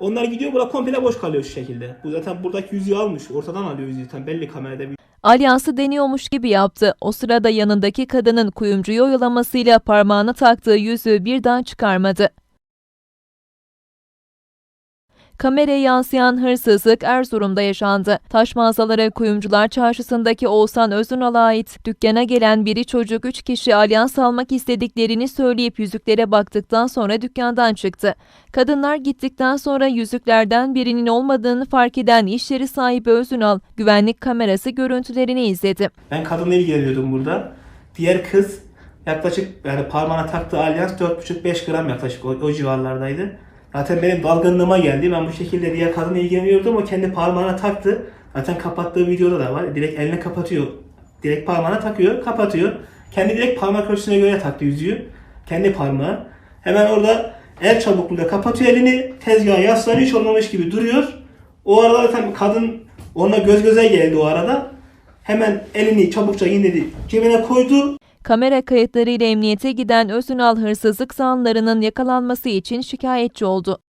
Onlar gidiyor bura komple boş kalıyor şu şekilde. Bu zaten buradaki yüzüğü almış. Ortadan alıyor yüzüğü. Tam belli kamerada bir Alyansı deniyormuş gibi yaptı. O sırada yanındaki kadının kuyumcuyu oyalamasıyla parmağına taktığı yüzüğü birden çıkarmadı. Kameraya yansıyan hırsızlık Erzurum'da yaşandı. Taş mağazaları Kuyumcular Çarşısı'ndaki Oğuzhan Özünal'a ait dükkana gelen biri çocuk 3 kişi alyans almak istediklerini söyleyip yüzüklere baktıktan sonra dükkandan çıktı. Kadınlar gittikten sonra yüzüklerden birinin olmadığını fark eden iş sahibi Özünal, güvenlik kamerası görüntülerini izledi. Ben kadınla ilgileniyordum burada. Diğer kız yaklaşık yani parmağına taktığı alyans 4,5-5 gram yaklaşık o, o civarlardaydı. Zaten benim dalgınlığıma geldi. Ben bu şekilde diğer kadınla ilgileniyordum. O kendi parmağına taktı. Zaten kapattığı videoda da var. Direkt eline kapatıyor. Direkt parmağına takıyor, kapatıyor. Kendi direkt parmak ölçüsüne göre taktı yüzüğü. Kendi parmağı. Hemen orada el çabukluğuyla kapatıyor elini. Tezgaha yaslanıyor hiç olmamış gibi duruyor. O arada zaten kadın onunla göz göze geldi o arada. Hemen elini çabukça indirdi cebine koydu. Kamera kayıtlarıyla emniyete giden Özünal hırsızlık zanlarının yakalanması için şikayetçi oldu.